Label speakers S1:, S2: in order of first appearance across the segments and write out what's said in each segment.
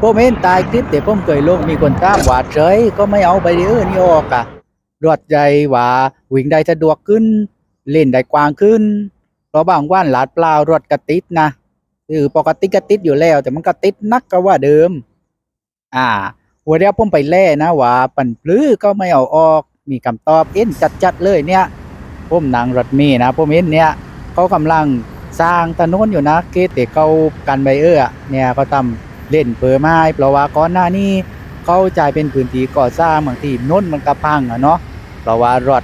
S1: ผมเห็นตายคลิปแต่ผมเคยลงมีคนตามว่าเฉยก็ไม่เอาไปเออนี่ออกอะรวดใจว่าวิ่งได้สะดวกขึ้น เล่นได้กว้างขึ้น เพราะบางวันหลาดเปล่ารถกระติดนะคือปกติกระติดอยู่แล้ว แต่มันกระติดนักก็ว่าเดิม อ่าหัวเดียวผมไปแล่นะว่าปันปลื้อก็ไม่เอาออก มีคำตอบเอ็นจัดๆเลยเนี่ยผมนั่งรถเมีนะผมเห็นเนี่ยเขากำลังสร้างถนนอยู่นะเกตเตเขากันไบเออร์อเนี่ยเขาทำ เล่นเปอร์ไม้เพราะว่าก่อนหน้านี้เขาจ่ายเป็นพื้นที่ก่อสร้างบางทีน้นมันกระพังอะเนาะเพราะว่ารถ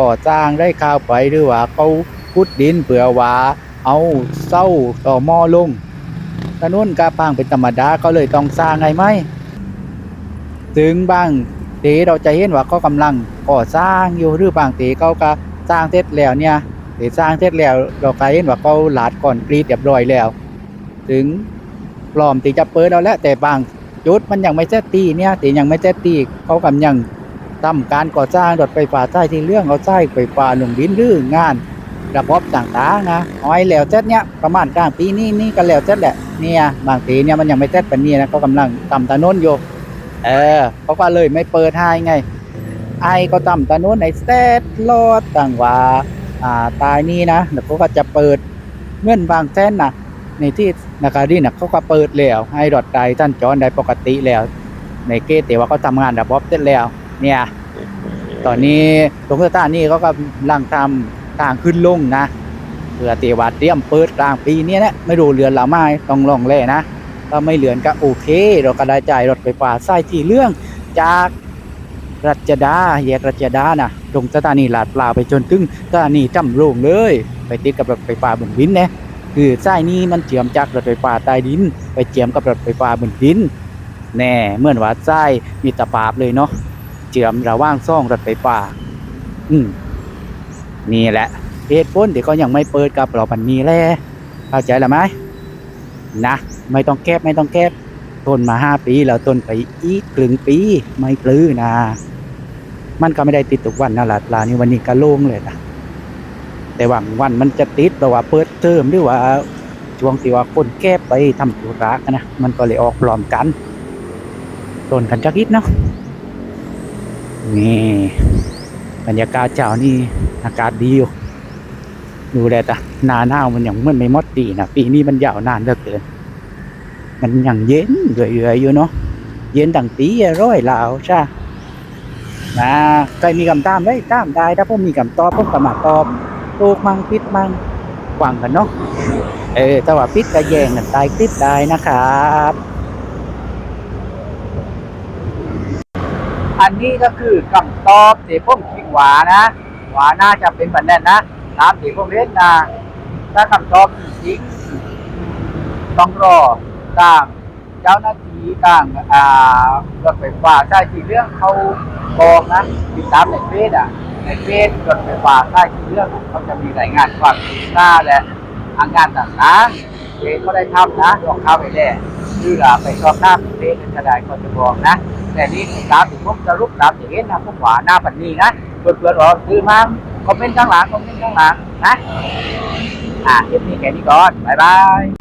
S1: ก่อสร้างได้ข้าวไปหรือว่าเขาขุดดินเผื่อว่าเอาเส้าต่อหม้อลงถนนกระพังเป็นธรรมดาก็เลยต้องสร้างไงไหมถึงบางทีเราจะเห็นว่าเขากำลังก่อสร้างอยู่หรือบางทีเขาก็สร้างเสร็จแล้วเนี่ยทีสร้างเสร็จแล้วเราก็เห็นว่าเขาหลาดก่อนกรีดเรียบร้อยแล้ว ถึง พร้อมที่จะเปิดแล้วแหละแต่บางจุดมันยังไม่เสร็จตีเนี่ยตียังไม่เสร็จตีเขากำลังทำการก่อสร้างรถไฟฟ้าใต้ที่เรื่องเอาใต้ไฟฟ้าลงดินรื้องาน ระบบต่างๆนะอาให้แล้วเสร็เนี่ยประมาณกลางปีนี้นี่ก็แล้วเสร็จแหละเนี่ยบางทีเนี่ยมันยังไม่เสร็จปานนี้นะเขากำลังทำถนนอยู่เออเขาก็เลยไม่เปิดให้ไง ไอ้ก็ตำตะนู้นไอ้แซดรอดต่างว่าอ่าตายนี่นะแล้วเขาก็จะเปิดเงื่อนบางเส้นนะ ในที่นาการีนะเขาก็เปิดแล้วให้รถไดท่านจอดได้ปกติแล้ว ในเกตแต่ว่าเขาทำงานระบบเสร็จแล้ว เนี่ย ตอนนี้ตรงสถานี่เขาก็ลังทำทางขึ้นลงนะเพื่อเตว่าเตรียมเปิดกลางปีนี้นะไม่รู้เรือนหรือไม่ต้องลองแล่นะถ้าไม่เหลือนก็โอเค เราก็ได้จ่ายรถไฟฟ้าสายที่เรื่องจากรัชดาแยกรัชดานะตรงสถานีลาดพร้าไปจนถึงสถานีจำโรงเลย ไปติดกับรถไฟฟ้าบนดินนะ คือสายนี้มันเชื่อมจากรถไฟฟ้าใต้ดิน ไปเชื่อมกับรถไฟฟ้าบนดิน แน่เหมือนว่าสายมีตรภาพเลยเนาะเชื่อมระหว่างซ่องรถไฟฟ้า อืมนี่แหละเหตุผลที่เขายังไม่เปิดกับเราปันนี้แหละเข้าใจแล้วไหมนะ ไม่ต้องแคบไม่ต้องแคบต้นมาห้าปีแล้วต้นไปอีกครึ่งปีไม่ปลื้อนะ มันก็ไม่ได้ติดทุกวันนะหลาดลานี่วันนี้ก็โล่งเลยนะ แต่ว่าวันมันจะติดแต่ว่าเปิดเทอมหรือว่าช่วงที่ว่าคนแก้ไปทำธุระนะมันก็เลยออกพร้อมกันต้นกันจักนิดเนาะนี่บรรยากาศเจ้านี่อากาศดีอยู่ดูแลแต่หนาหนาวมันยังเมือนไม่มดดีนะปีนี้มันยาวนานเหลือเกิน มันยังเย็นเรื่อยๆอยู่เนาะเย็นดังปีร้อยลาวใช่นะใครมีคำตามได้ตามได้ถ้าผมมีคำตอบผมก็มาตอบ ถูกมังผิดมังหวังกันเนาะเออแต่ว่าผิดก็แย่งกันตายคลิปได้นะครับอันนี้ก็คือคำตอบที่มคิดว่านะหวาน่าจะเป็นแบบนั้นนะตามที่มเล่นนะถ้าคำตอบจริงต้องรอทางเจ้าหน้าที่ต่างอ่ารถไฟฟ้าใต้ที่เรื่องเขาบอกนะติดตามในเฟซอะในเฟซรถไฟฟ้าใต้ที่เรื่องเขาจะมีรายงานความคืบหน้าและอางานต่างๆเฟซเขาได้ทำนะลองเข้าไปแน่คืออ่าไปสอบถามเฟซจะได้เขาจะบอกนะ แต่นี่ตามที่ผมสรุปตามที่เห็นนะผมว่าหน้าปันนี้นะเพื่อนเพื่อนๆบอกคือมาคอมเมนต์ข้างหลังคอมเมนต์ข้างหลังนะอะคลิปนี้แค่นี้ก่อนบ๊ายบาย